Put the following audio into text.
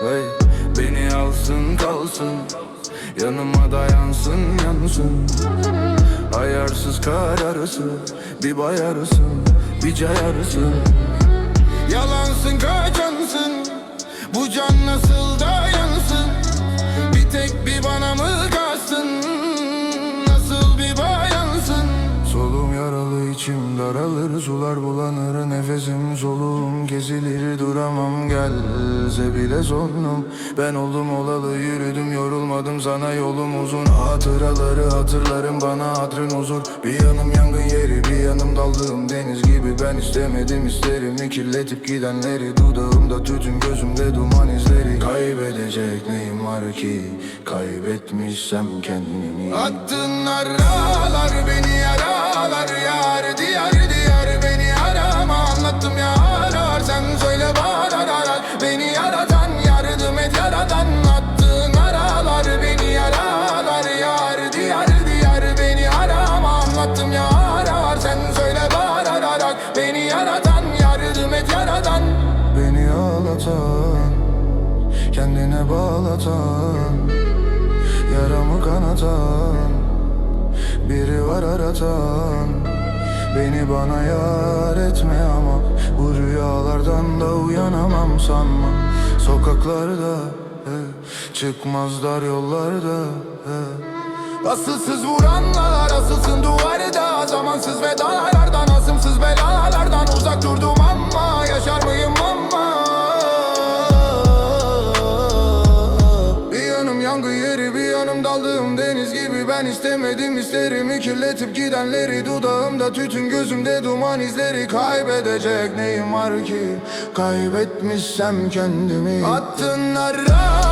hey Beni alsın kalsın Yanıma dayansın yansın. Ayarsız kararsın Bir bayarsın bir cayarsın Yalansın kaçansın Bu can nasıl dayansın? İçim daralır Sular bulanır nefesim soluğum Kesilir duramam. Gelse bile sonum Ben oldum olalı yürüdüm yorulmadım sana yolum uzun. Hatıraları hatırlarım bana hatrın huzur. Bir yanım yangın yeri bir yanım daldığım deniz gibi. Ben istemedim isterim kirletip gidenleri. Dudağımda tütün gözümde duman izleri. Kaybedecek neyim var ki? Kaybetmişsem kendimi. Attın aralar Anlattım ya sen söyle bana arar Beni yaratan yardım et yaradan Beni ağlatan Kendine bağlatan. Yaramı kanatan Biri var aratan. Beni bana yar etme ama Bu rüyalardan da uyanamam sanma. Sokaklarda eh, Çıkmazlar yollarda eh. Asılsız vuranlar asılsın duvarda Zamansız vedalardan asımsız belalardan Uzak durdum ama yaşar mıyım ama? Bir yanım yangın yeri bir yanım daldığım deniz gibi Ben istemedim isterimi kirletip gidenleri Dudağımda tütün gözümde duman izleri Kaybedecek neyim var ki? Kaybetmişsem kendimi. Attın aralar